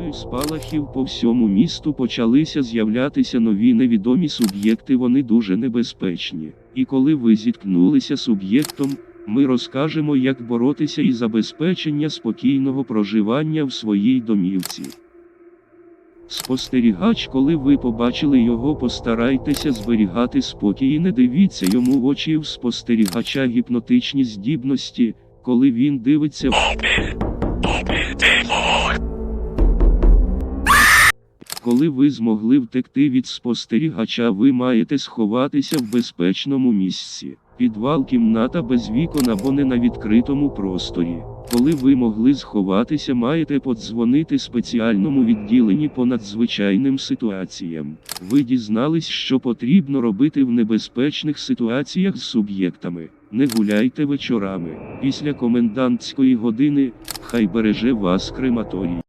появою спалахів по всьому місту почалися з'являтися нові невідомі суб'єкти, вони дуже небезпечні. І коли ви зіткнулися суб'єктом, ми розкажемо, як боротися і забезпечення спокійного проживання в своїй домівці. Спостерігач, коли ви побачили його, постарайтеся зберігати спокій і не дивіться йому в очі в спостерігача гіпнотичні здібності, коли він дивиться Коли ви змогли втекти від спостерігача, ви маєте сховатися в безпечному місці. Підвал кімната без вікон або не на відкритому просторі. Коли ви могли сховатися, маєте подзвонити спеціальному відділенні по надзвичайним ситуаціям. Ви дізнались, що потрібно робити в небезпечних ситуаціях з суб'єктами. Не гуляйте вечорами. Після комендантської години хай береже вас крематорій.